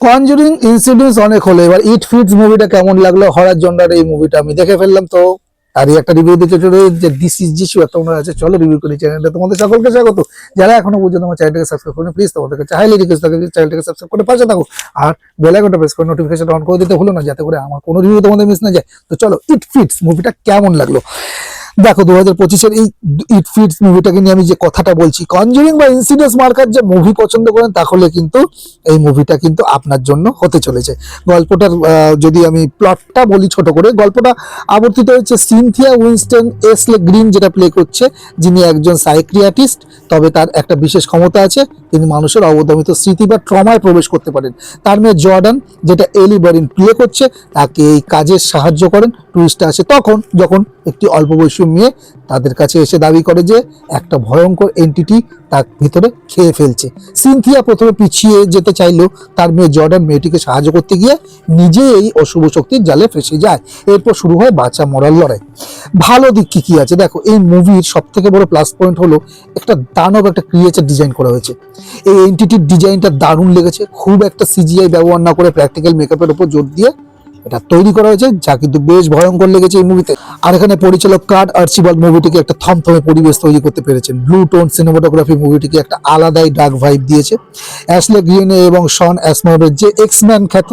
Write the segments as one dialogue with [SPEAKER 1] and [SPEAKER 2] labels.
[SPEAKER 1] Conjuring incidents অনেক হলো। এবার ইট ফিটস মুভিটা কেমন লাগল? হরার জন্ডার এই মুভিটা আমি দেখে ফেললাম তো। তারই একটা রিভিউ দিতে চলে যে দিস ইজ যিশু একটা মনে আছে। চলো রিভিউ করি চ্যানেলটা তোমাদের সকলকে স্বাগত। যারা এখনও পর্যন্ত আমার চ্যানেলটাকে সাবস্ক্রাইব করেন প্লিজ তোমাদের কাছে হাইলি রিকোয়েস্ট থাকে চ্যানেলটাকে সাবস্ক্রাইব করে পাশে থাকো। আর বেল আইকনটা প্রেস করে নোটিফিকেশন অন করে দিতে ভুলো না, যাতে করে আমার কোনো রিভিউ তোমাদের মিস না যায়। তো চলো ইট ফিটস মুভিটা কেমন লাগল? দেখো দু হাজার পঁচিশের এই ইট ফিটস মুভিটাকে নিয়ে আমি যে কথাটা বলছি কনজুরিং বা ইনসিডেন্স মার্কার যে মুভি পছন্দ করেন, তাহলে কিন্তু এই মুভিটা কিন্তু আপনার জন্য হতে চলেছে। গল্পটার যদি আমি প্লটটা বলি ছোট করে, গল্পটা আবর্তিত হয়েছে সিনথিয়া উইনস্টন এসলে গ্রিন যেটা প্লে করছে, যিনি একজন সাইক্রিয়াটিস্ট তবে তার একটা বিশেষ ক্ষমতা আছে, তিনি মানুষের অবদমিত স্মৃতি বা ট্রমায় প্রবেশ করতে পারেন। তার মেয়ে জর্ডান যেটা এলি বারিন প্লে করছে, তাকে এই কাজে সাহায্য করেন। টুরিস্ট আসে, তখন যখন একটি অল্প বয়সী মেয়ে তাদের কাছে এসে দাবি করে যে একটা ভয়ঙ্কর এন্টিটি তার ভিতরে খেয়ে ফেলছে। সিনথিয়া প্রথমে পিছিয়ে যেতে চাইলেও তার মেয়ে জর্ডান মেয়েটিকে সাহায্য করতে গিয়ে নিজে এই অশুভ শক্তির জালে ফেসে যায়। এরপর শুরু হয় বাঁচা মরার লড়াই। ভালো দিক কি কী আছে? দেখো, এই মুভির সব থেকে বড় প্লাস পয়েন্ট হলো একটা দানব একটা ক্রিয়েচার ডিজাইন করা হয়েছে। এই এন্টিটির ডিজাইনটা দারুণ লেগেছে। খুব একটা সিজিআই ব্যবহার না করে প্র্যাকটিক্যাল মেকআপের উপর জোর দিয়ে এটা তৈরি করা হয়েছে, যা কিন্তু বেশ ভয়ঙ্কর লেগেছে এই মুভিতে আর এখানে পরিচালক কার্ড আর্চিবাল মুভিটিকে একটা থমথমে পরিবেশ তৈরি করতে পেরেছেন। ব্লু টোন সিনেমাটোগ্রাফি মুভিটিকে একটা আলাদাই ডার্ক ভাইব দিয়েছে। অ্যাশলে গ্রিনে এবং শন অ্যাসমোরের যে এক্সম্যান খ্যাত,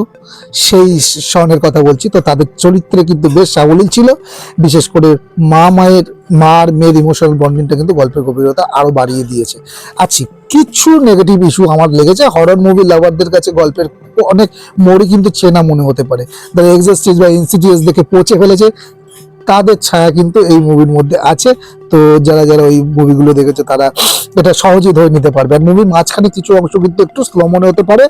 [SPEAKER 1] সেই শনের কথা বলছি। তো তাদের চরিত্রে কিন্তু বেশ সাবলীল ছিল। বিশেষ করে মা মায়ের, মার, মেয়ের ইমোশনাল বন্ডিংটা কিন্তু গল্পের গভীরতা আরও বাড়িয়ে দিয়েছে। আচ্ছা কিছু নেগেটিভ ইস্যু আমার লেগেছে। হরর মুভি লাভারদের কাছে গল্পের অনেক মোড়ই কিন্তু চেনা মনে হতে পারে। দ্য এক্সাস্টিস বা ইনসিডিয়াস দেখে পচে ফেলেছে। তাদের ছায়া কিন্তু এই মুভির মধ্যে আছে। তো যারা যারা ওই মুভিগুলো দেখেছে, তারা এটা সহজেই ধরে নিতে পারবে। আর মুভির মাঝখানে কিছু অংশ কিন্তু একটু স্লো মনে হতে পারে।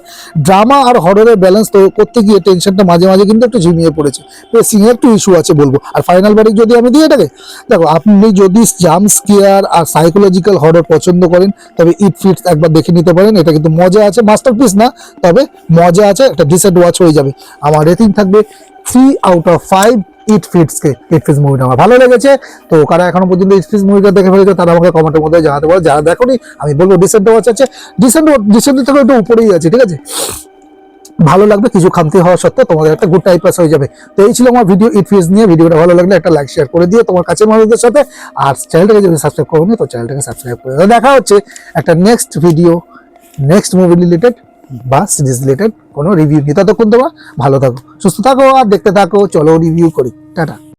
[SPEAKER 1] ড্রামা আর হররের ব্যালেন্স তো করতে গিয়ে টেনশনটা মাঝে মাঝে কিন্তু একটু ঝিমিয়ে পড়েছে। পেসিং এর একটু ইস্যু আছে বলব। আর ফাইনাল বাড়ি যদি আমি দিই এটাকে, দেখো, আপনি যদি জাম্প স্কেয়ার আর সাইকোলজিক্যাল হরর পছন্দ করেন, তবে ইট ফিটস একবার দেখে নিতে পারেন। এটা কিন্তু মজা আছে মাস্টারপিস না, তবে মজা আছে, একটা ডিসেন্ট ওয়াচ হয়ে যাবে। আমার রেটিং থাকবে three out of five it ফিটসকে it fits মুভিটা আমার ভালো লেগেছে। তো কারা এখনও পর্যন্ত ইট ফিটস মুভিটা দেখে ফেলেছে, তারা আমাকে কমেন্টের মধ্যে জানাতে পারো যারা দেখোনি, আমি বলব ডিসেন্ট ওয়াচ আছে। ডিসেন্ট ডিসেন্ট থেকে একটু উপরেই আছে, ঠিক আছে? ভালো লাগবে, কিছু খামতি হওয়া সত্ত্বেও তোমাদের একটা গুড টাইম পাস হয়ে যাবে। তো এই ছিল আমার ভিডিও ইট ফিস নিয়ে। ভিডিওটা ভালো লাগলে একটা লাইক শেয়ার করে দিও তোমার কাছের মানুষদের সাথে। আর চ্যানেলটাকে যদি সাবস্ক্রাইব করো তো চ্যানেলটাকে সাবস্ক্রাইব করে। দেখা হচ্ছে একটা next video next movie related বা সিরিজ রিলেটেড কোনো রিভিউ নিয়ে। ততক্ষণ তোমার ভালো থাকো, সুস্থ থাকো আর দেখতে থাকো। চলো রিভিউ করি। টাটা।